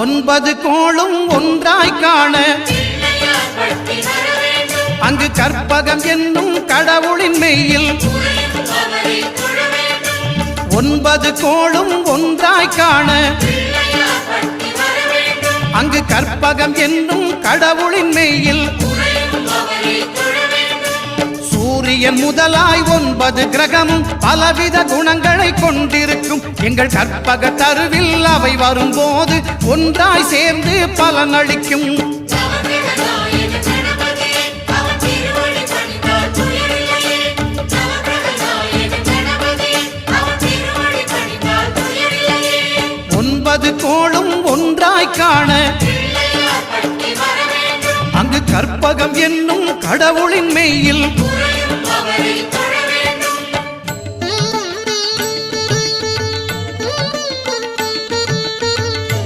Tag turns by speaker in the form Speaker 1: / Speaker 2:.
Speaker 1: ஒன்பது கோளும் ஒன்றாய் காண. அங்கு கற்பகம் என்னும் கடவுளின் மெய்யில் ஒன்பது கோளும் ஒன்றாய் காண. அங்கு கற்பகம் என்னும் கடவுளின் மெய்யில் சூரியன் முதலாய் ஒன்பது கிரகமும் பலவித குணங்களை கொண்டிருக்கும் எங்கள் கற்பக தருவில் அவை வரும்போது ஒன்றாய் சேர்ந்து பலனளிக்கும் ஒன்பது கோளும் ஒன்றாய் காண அங்கு கற்பகம் என்னும் கடவுளின் மெய்யில்